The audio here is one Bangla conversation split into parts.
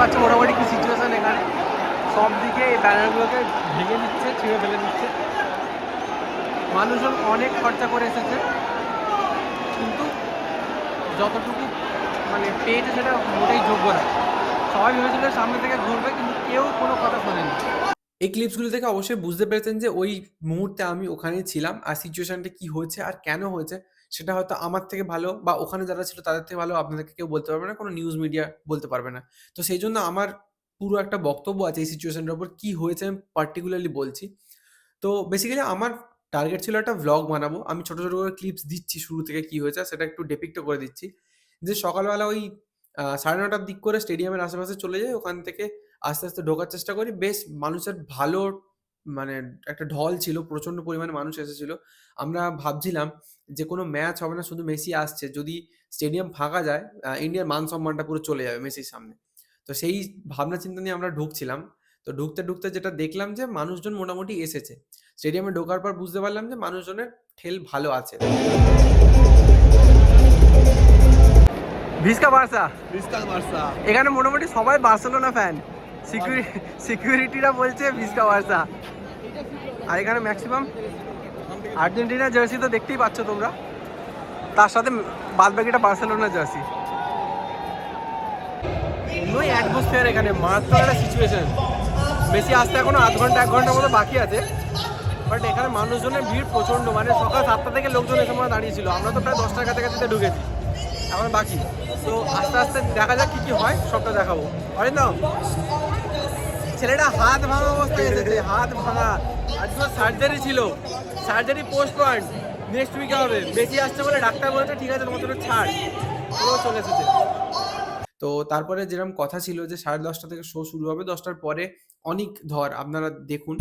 পারছ মোটামুটি কি সিচুয়েশন এখানে? সব দিকে এই ব্যানারগুলোকে ভেঙে দিচ্ছে, ছিঁড়ে ফেলে দিচ্ছে। মানুষজন অনেক খরচা করে এসেছে। কিন্তু যতটুকু মানে পেয়েছে সেটা মোটেই যোগ্য না। সবাই ভেবেছিল সামনে থেকে ঘুরবে, কিন্তু কেউ কোনো কথা শোনেনি। এই ক্লিপসগুলো থেকে অবশ্যই বুঝতে পেরেছেন যে ওই মুহূর্তে আমি ওখানেই ছিলাম, আর সিচুয়েশনটা কি হয়েছে আর কেন হয়েছে। সেটা হয়তো আমার থেকে ভালো বা ওখানে যারা ছিল তাদের থেকে ভালো, আপনাদেরকে কেউ বলতে পারবে না, কোনো নিউজ মিডিয়া বলতে পারবে না। তো সেই জন্য আমার পুরো একটা বক্তব্য আছে এই সিচুয়েশনটার উপর, কি হয়েছে আমি পার্টিকুলারলি বলছি। তো বেসিক্যালি আমার টার্গেট ছিল একটা ভ্লগ বানাবো। আমি ছোটো ছোটো করে ক্লিপস দিচ্ছি শুরু থেকে কি হয়েছে, সেটা একটু ডেপিক্টও করে দিচ্ছি। যে সকালবেলা ওই সাড়ে নটার দিক করে স্টেডিয়ামের আশেপাশে চলে যাই, ওখান থেকে আস্তে আস্তে ঢোকার চেষ্টা করি। বেশ মানুষের ভালো মানে একটা ঢল ছিল প্রচণ্ড পরিমাণে মানুষ এসেছিল। আমরা ভাবছিলাম যে কোনো ম্যাচ হবে না শুধু মেসি আসছে। যদি স্টেডিয়াম ফাঁকা যায় ইন্ডিয়ার মান সম্মানটা পুরো চলে যাবে মেসির সামনে। তো সেই ভাবনা চিন্তা নিয়ে আমরা ঢুকছিলাম। তো ঢুকতে ঢুকতে যেটা দেখলাম যে মানুষজন মোটামুটি এসেছে। স্টেডিয়ামে ঢোকার পর বুঝতে পারলাম যে মানুষজনের ঠেল ভালো আছে। ভিস্কা বার্সা। Visca Barça. এখানে মোটামুটি সবাই বার্সেলোনা ফ্যান সিকিউরিটিরা বলছে ভিসকা বার্সা। আর এখানে ম্যাক্সিমাম আর্জেন্টিনা জার্সি তো দেখতেই পাচ্ছ তোমরা। তার সাথে বাদ বাকিটা বার্সেলোনা জার্সি অন্যই অ্যাটমসফিয়ার এখানে, মারাত্মক একটা সিচুয়েশন বেশি আসতে এখনও আধ ঘণ্টা, এক ঘণ্টার মতো বাকি আছে। বাট এখানে মানুষজনের ভিড় প্রচণ্ড মানে সকাল সাতটা থেকে লোকজন এসে মনে দাঁড়িয়েছিল। আমরা তো প্রায় দশটার কাছাকাছিতে ঢুকেছি। এখন বাকি। তো আস্তে আস্তে দেখা যাক কি কি হয়, সবটা দেখাবো। অরিন্দম ছেলেটা হাত ভাঙা অবস্থায় এসেছে হাত ভাঙা। আজকে সার্জারি ছিল। সার্জারি পোস্ট পোস্টপয়েন্ট নেক্সট উইকে হবে। বেশি আসছে বলে ডাক্তার বলেছে, ঠিক আছে, তোমার ছাড়। পুরো চলে এসেছে। তো তারপরে যেরকম কথা ছিল যে সাড়ে দশটা থেকে শো শুরু হবে, দশটার পরে অনেক ধর, আপনারা দেখুন।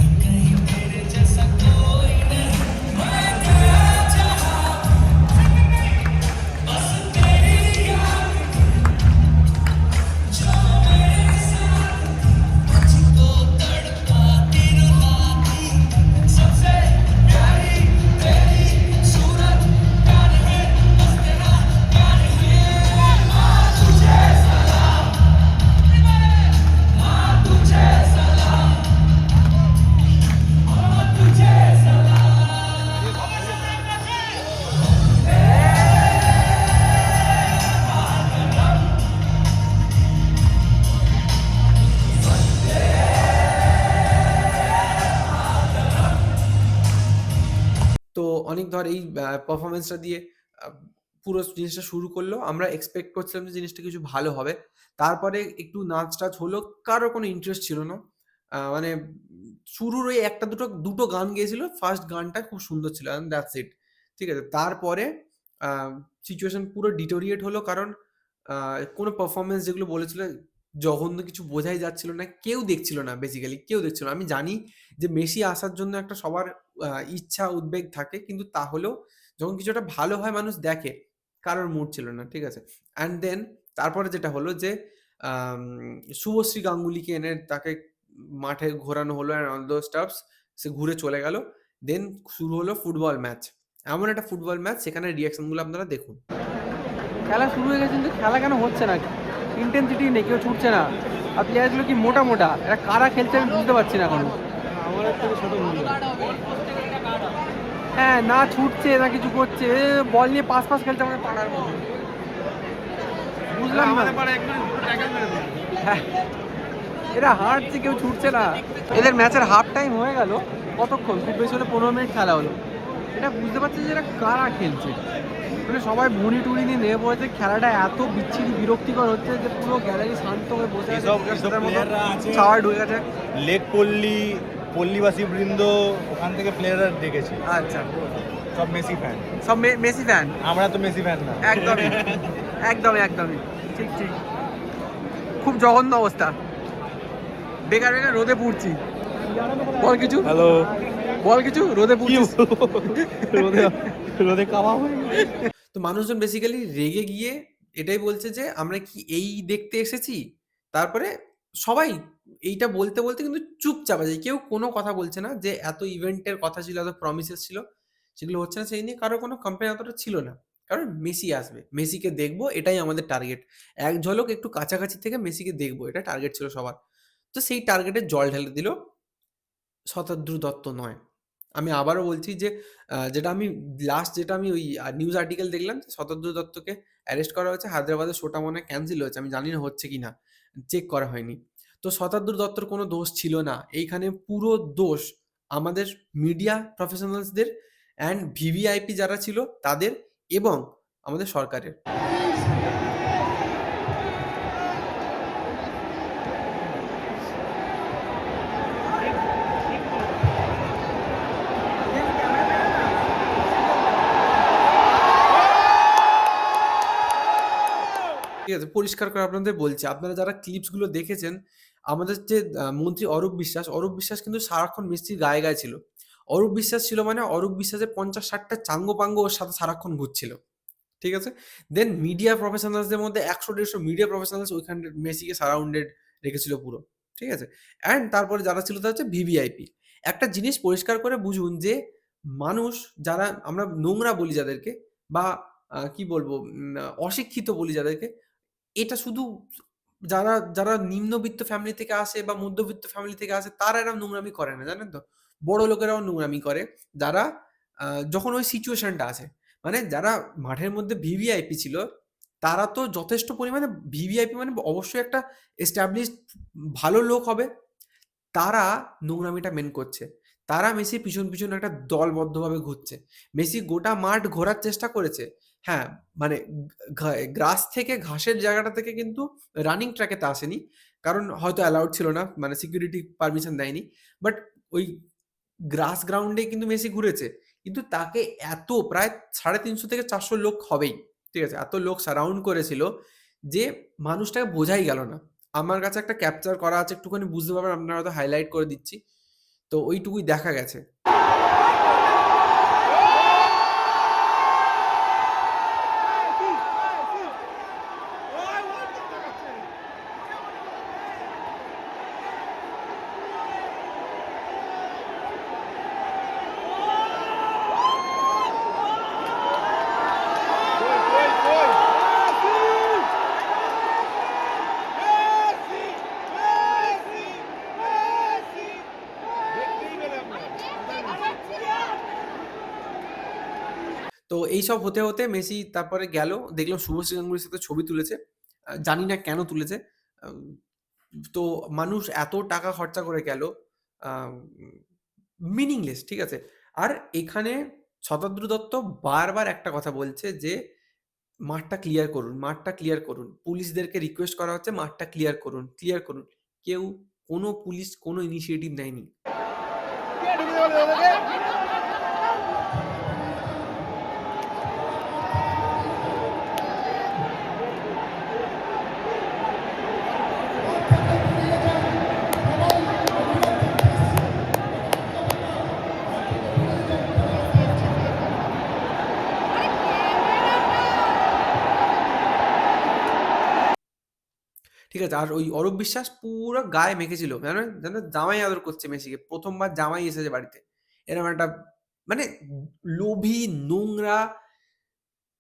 অনেক ধর এই পারফরমেন্সটা দিয়ে পুরো জিনিসটা শুরু করল। আমরা এক্সপেক্ট করছিলাম যে জিনিসটা কিছু ভালো হবে। তারপরে একটু নাচ টাচ হলো কারও কোনো ইন্টারেস্ট ছিল না। মানে শুরুর ওই একটা দুটো দুটো গান গেয়েছিল ফার্স্ট গানটা খুব সুন্দর ছিল দ্যাটস ইট ঠিক আছে? তারপরে সিচুয়েশন পুরো ডিটোরিয়েট হলো কারণ কোনো পারফরমেন্স যেগুলো বলেছিল জঘন্য কিছু বোঝাই যাচ্ছিল না, কেউ দেখছিল না বেসিক্যালি কেউ দেখছিল না। আমি জানি যে মেসি আসার জন্য একটা সবার ইচ্ছা, উদ্বেগ থাকে, কিন্তু তাহলেও যখন কিছু একটা ভালো হয়, মানুষ দেখে, কারোর মুড ছিল না, ঠিক আছে? অ্যান্ড দেন তারপরে যেটা হলো যে শুভশ্রী গাঙ্গুলিকে এনে তাকে মাঠে ঘোরানো হলো অ্যান্ড অল দো স্টাফস সে ঘুরে চলে গেল। দেন শুরু হলো ফুটবল ম্যাচ এমন একটা ফুটবল ম্যাচ সেখানে রিয়াকশনগুলো আপনারা দেখুন। খেলা শুরু হয়ে গেছে, কিন্তু খেলা কেন হচ্ছে না? ইন্টেন্সিটি নেই কেউ ছুটছে না। আর প্লেয়ারগুলো কি মোটা মোটা? এরা কারা খেলছে আমি বুঝতে পারছি না এখন। হ্যাঁ না ছুটছে না কিছু করছে বল নিয়ে পাস পাস খেলছে আমাদের পাড়ার বুঝলাম না। হ্যাঁ এরা হাঁটছে কেউ ছুটছে না। এদের ম্যাচের হাফ টাইম হয়ে গেল। কতক্ষণ? খুব বেশি হলে পনেরো মিনিট খেলা হলো। এটা বুঝতে পারছি যে এরা কারা খেলছে। মানে সবাই ভুঁড়ি টুনি নিয়ে নেমে পড়েছে খেলাটা এত বিচ্ছিরি বিরক্তিকর হচ্ছে যে পুরো গ্যালারি শান্ত হয়ে বসে আছে। ছাওয়ার ঢুকে গেছে। লেক পল্লী পল্লীবাসী বৃন্দ ওখান থেকে প্লেয়াররা ডেকেছে আচ্ছা। সব মেসি ফ্যান সব মে- মেসি ফ্যান আমরা তো মেসি ফ্যান না। একদমই। একদমই একদমই। ঠিক ঠিক। খুব জঘন্য অবস্থা। বেকার বেকার রোদে পুড়ছি। বল কিছু। হ্যালো বল কিছু রোদে পুড়ছি রোদে রোদে কামা হয়ে তো মানুষজন বেসিক্যালি রেগে গিয়ে এটাই বলছে যে আমরা কি এই দেখতে এসেছি তারপরে সবাই এইটা বলতে বলতে কিন্তু চুপচাপ আছে কেউ কোনো কথা বলছে না যে এত ইভেন্টের কথা ছিল এত প্রমিসেস ছিল সেগুলো হচ্ছে না সেই নিয়ে কারও কোনো কমপ্লেন অতটা ছিল না কারণ মেসি আসবে। মেসিকে দেখব এটাই আমাদের টার্গেট। এক ঝলক একটু কাছাকাছি থেকে মেসিকে দেখব। এটা টার্গেট ছিল সবার। তো সেই টার্গেটে জল ঢেলে দিল শতাদ্রু দত্ত নয়। আমি আবারও বলছি যে যেটা আমি লাস্ট যেটা আমি ওই নিউজ আর্টিকেল দেখলাম যে শতাদ্রু দত্তকে অ্যারেস্ট করা হয়েছে। হায়দ্রাবাদের শোটা মনে ক্যানসেল হয়েছে। আমি জানি না হচ্ছে কি না চেক করা হয়নি। তো শতাদ্রু দত্তর কোনো দোষ ছিল না। এইখানে পুরো দোষ আমাদের মিডিয়া প্রফেশনালসদের অ্যান্ড ভিভিআইপি যারা ছিল তাদের এবং আমাদের সরকারের। ঠিক আছে? পরিষ্কার করে আপনাদের বলছি। আপনারা যারা ক্লিপসগুলো দেখেছেন, আমাদের যে মন্ত্রী অরূপ বিশ্বাস, অরূপ বিশ্বাস কিন্তু সারাক্ষণ মেসির গায়ে, গায়ে ছিল। অরূপ বিশ্বাস ছিল মানে অরূপ বিশ্বাসের ৫০-৬০ টা চাঙ্গো-পাঙ্গো ওর সাথে সারাক্ষণ ঘুরছিল। ঠিক আছে? দেন মিডিয়া প্রফেশনালসদের মধ্যে একশো দেড়শো মিডিয়া প্রফেশনালস ওইখানে মেসিকে সারাউন্ডেড রেখেছিল পুরো। ঠিক আছে? অ্যান্ড তারপরে যারা ছিল তারা হচ্ছে ভিভিআইপি। একটা জিনিস পরিষ্কার করে বুঝুন যে মানুষ যারা আমরা নোংরা বলি যাদেরকে বা কি বলব অশিক্ষিত বলি যাদেরকে, এটা শুধু যারা, যারা নিম্নবিত্ত ফ্যামিলি থেকে আসে বা মধ্যবিত্ত ফ্যামিলি থেকে আসে তারা এরকম নোংরামি করে না, জানেন তো? বড় লোকেরাও নোংরামি করে। যারা যখন ওই সিচুয়েশনটা আছে। মানে যারা মাঠের মধ্যে ভিভিআইপি ছিল, তারা তো যথেষ্ট পরিমাণে ভিভিআইপি মানে অবশ্যই একটা এস্টাবলিশড ভালো লোক হবে। তারা নোংরামিটা মেন করছে। তারা মেসির পিছন, পিছন একটা দলবদ্ধভাবে ঘুরছে। মেসি গোটা মাঠ ঘোরার চেষ্টা করেছে। হ্যাঁ, মানে গ্রাস থেকে ঘাসের জায়গাটা থেকে কিন্তু রানিং ট্র্যাক এতে আসেনি। কারণ হয়তো অ্যালাউড ছিল না। মানে সিকিউরিটি পারমিশন দেয়নি। বাট ওই গ্রাস গ্রাউন্ডেই কিন্তু মেসি ঘুরেছে। কিন্তু তাকে এত প্রায় ৩৫০ থেকে ৪০০ লোক হবেই। ঠিক আছে? এত লোক সারাউন্ড করেছিল যে মানুষটাকে বোঝাই গেল না। আমার কাছে একটা ক্যাপচার করা আছে একটুখানি বুঝতে পারবেন আপনারা হয়তো হাইলাইট করে দিচ্ছি। তো ওইটুকুই দেখা গেছে। তো এইসব হতে, হতে মেসি তারপরে গেল। দেখলাম শুভশ্রী গাঙ্গুলীর সাথে ছবি তুলেছে। জানি না কেন তুলেছে। তো মানুষ এত টাকা খরচা করে গেল। মিনিংলেস ঠিক আছে? আর এখানে শতাদ্রু দত্ত বারবার একটা কথা বলছে যে, "মাঠটা ক্লিয়ার করুন, মাঠটা ক্লিয়ার করুন।" পুলিশদেরকে রিকোয়েস্ট করা হচ্ছে, "মাঠটা ক্লিয়ার করুন, ক্লিয়ার করুন।" কেউ কোনো পুলিশ কোনো ইনিশিয়েটিভ নেয়নি। ঠিক আছে? আর ওই অরূপ বিশ্বাস পুরো গায়ে মেখেছিল। যেন যেন জামাই আদর করছে মেসিকে। প্রথমবার জামাই এসেছে বাড়িতে। এরকম একটা মানে লোভী, নোংরা,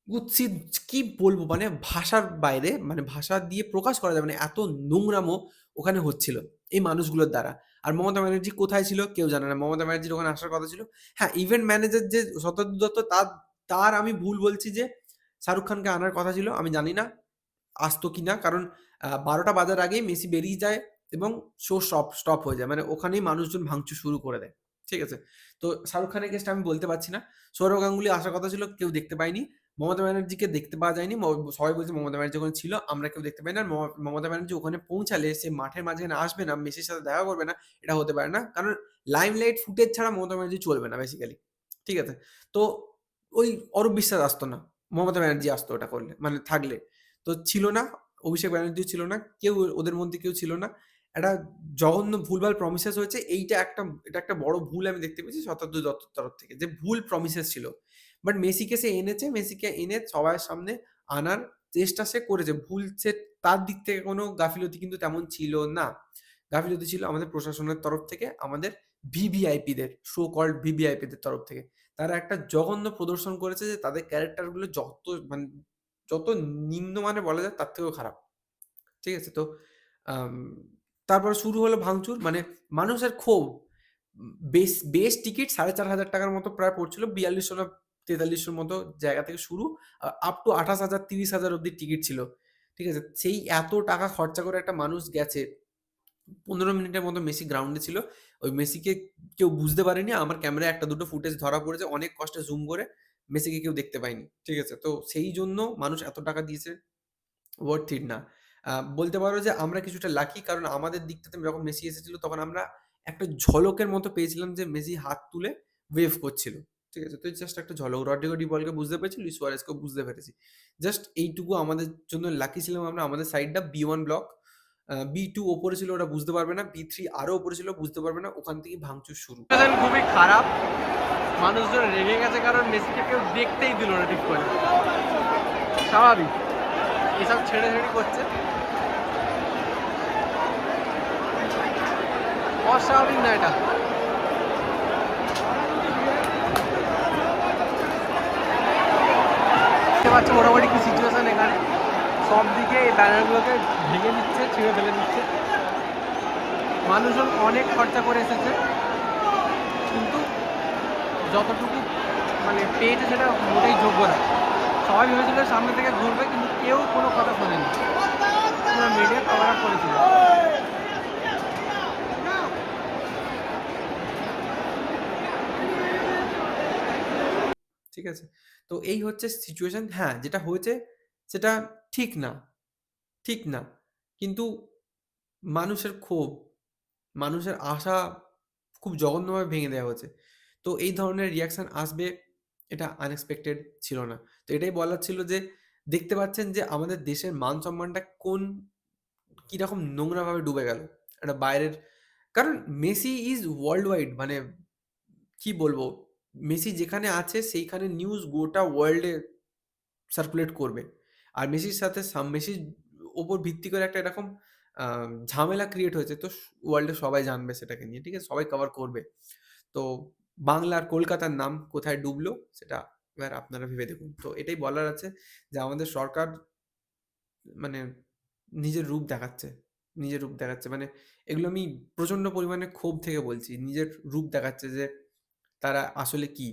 কুৎসিত কি বলব? মানে ভাষার বাইরে মানে ভাষা দিয়ে প্রকাশ করা যাবে না। এত নোংরামো ওখানে হচ্ছিল এই মানুষগুলোর দ্বারা। আর মমতা ব্যানার্জি কোথায় ছিল? কেউ জানে না। মমতা ব্যানার্জির ওখানে আসার কথা ছিল। হ্যাঁ, ইভেন্ট ম্যানেজার যে শতাদ্রু দত্ত তার তার আমি ভুল বলছি যে শাহরুখ খানকে আনার কথা ছিল। আমি জানি না আসতো কি না কারণ ১২টা বাজার আগেই মেসি বেরিয়ে যায় এবং শো স্টপ স্টপ হয়ে যায়। মানে ওখানেই মানুষজন ভাঙচুর শুরু করে দেয়। ঠিক আছে? তো শাহরুখ খানের কেসটা আমি বলতে পারছি না। সৌরভ গাঙ্গুলি আসার কথা ছিল, কেউ দেখতে পায়নি। মমতা ব্যানার্জিকে দেখতে পাওয়া যায়নি। সবাই বলছে মমতা ব্যানার্জি ওখানে ছিল। আমরা কেউ দেখতে পাই না। মমতা ব্যানার্জি ওখানে পৌঁছালে সে মাঠের মাঝখানে আসবে না, মেসির সাথে দেখা করবে না, এটা হতে পারে না। কারণ লাইমলাইট ফুটেজ ছাড়া মমতা ব্যানার্জি চলবে না বেসিক্যালি। ঠিক আছে? তো ওই অরূপ বিশ্বাস আসতো না। মমতা ব্যানার্জি আসতো ওটা করলে মানে থাকলে। তো ছিল না। অভিষেক ব্যানার্জিও ছিল না। কেউ ওদের মধ্যে কেউ ছিল না। একটা জঘন্য ভুলভাল প্রমিসেস হয়েছে। এইটা একটা এটা একটা বড় ভুল আমি দেখতে পেয়েছি শতাদ্রু দত্তর তরফ থেকে। যে ভুল প্রমিসেস ছিল। বাট মেসিকে সে এনেছে। মেসিকে এনে সবার সামনে আনার চেষ্টা সে করেছে। ভুল সে তার দিক থেকে কোনো গাফিলতি কিন্তু তেমন ছিল না। গাফিলতি ছিল আমাদের প্রশাসনের তরফ থেকে, আমাদের ভিভিআইপিদের, শো কল্ড ভিভিআইপিদের তরফ থেকে। তারা একটা জঘন্য প্রদর্শন করেছে যে তাদের ক্যারেক্টারগুলো যত মানে যত নিম্নমানের বলা যায় তার থেকেও খারাপ। ঠিক আছে? তো তারপর শুরু হলো ভাঙচুর। মানে মানুষের ক্ষোভ। বেস বেস টিকিট সাড়ে চার হাজার টাকার মতো প্রায় পড়ছিল। ৪২০০ না ৪৩০০ র মতো জায়গা থেকে শুরু। আপ টু আঠাশ হাজার, তিরিশ হাজার অব্দি টিকিট ছিল। ঠিক আছে? সেই এত টাকা খরচা করে একটা মানুষ গেছে। ১৫ মিনিটের মতো মেসি গ্রাউন্ডে ছিল। ওই মেসিকে কেউ বুঝতে পারেনি। আমার ক্যামেরায় একটা দুটো ফুটেজ ধরা পড়েছে। অনেক কষ্টে জুম করে মেসিকে কেউ দেখতে পায়নি। ঠিক আছে? তো সেই জন্য মানুষ এত টাকা দিয়েছে। worth it না। বলতে পারো যে আমরা কিছুটা লাকি কারণ আমাদের দিক থেকে যখন মেসি এসেছিল তখন আমরা একটা ঝলকের মতো পেয়েছিলাম যে মেসি হাত তুলে ওয়েভ করছিল। ঠিক আছে? তো জাস্ট একটা ঝলক। রদ্রিগো ডি পলকে বুঝতে পেরেছি, লুইস সুয়ারেজকেও বুঝতে পেরেছি। জাস্ট এইটুকু আমাদের জন্য লাকি ছিলাম আমরা। আমাদের সাইডটা বি ওয়ান ব্লক। আ B2 ওপরে ছিল ওরা বুঝতে পারবে না। বি থ্রি আরও ওপরে ছিল বুঝতে পারবে না। ওখান থেকে ভাঙচুর শুরু। খুবই খারাপ। মানুষজন রেগে গেছে কারণ মেসিকে কেউ দেখতেই দিল না ঠিক করে। স্বাভাবিক। এসব ছেড়েছাড়ি করছে। অস্বাভাবিক না এটা। মোটামুটি কি। সব দিকে এই ব্যানারগুলোকে ভেঙে দিচ্ছে, ছিঁড়ে ফেলে দিচ্ছে। মানুষজন অনেক খরচা করে এসেছে। কিন্তু যতটুকু মানে পেয়েছে সেটা মোটেই যোগ্য না। সবাই ভেবেছিল সামনে থেকে ঘুরবে কিন্তু কেউ কোনো কথা শোনেনি। পুরো মিডিয়া কভার আপ করেছিল। ঠিক আছে? তো এই হচ্ছে সিচুয়েশন। হ্যাঁ, যেটা হয়েছে সেটা ঠিক না। ঠিক না। কিন্তু মানুষের ক্ষোভ, মানুষের আশা খুব জঘন্যভাবে ভেঙে দেওয়া হয়েছে। তো এই ধরনের রিয়াকশান আসবে এটা আনএক্সপেক্টেড ছিল না। তো এটাই বলার ছিল যে দেখতে পাচ্ছেন যে আমাদের দেশের মান-সম্মানটা কোন কীরকম নোংরাভাবে ডুবে গেল। একটা বাইরের কারণ মেসি ইজ ওয়ার্ল্ড ওয়াইড মানে কি বলব? মেসি যেখানে আছে সেইখানে নিউজ গোটা ওয়ার্ল্ডে সার্কুলেট করবে। আর মেসির সাথে সাম, মেসির ওপর ভিত্তি করে একটা এরকম ঝামেলা ক্রিয়েট হয়েছে। তো ওয়ার্ল্ডে সবাই জানবে সেটাকে নিয়ে। ঠিক আছে? সবাই কভার করবে। তো বাংলার কলকাতার নাম কোথায় ডুবলো সেটা এবার আপনারা ভেবে দেখুন। তো এটাই বলার আছে যে আমাদের সরকার মানে নিজের রূপ দেখাচ্ছে। নিজের রূপ দেখাচ্ছে। মানে এগুলো আমি প্রচণ্ড পরিমাণে ক্ষোভ থেকে বলছি। নিজের রূপ দেখাচ্ছে যে তারা আসলে কি।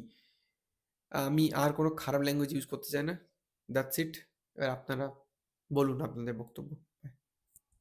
আমি আর কোনো খারাপ ল্যাঙ্গুয়েজ ইউজ করতে চাই না। That's it. এবার আপনারা বলুন আপনাদের বক্তব্য।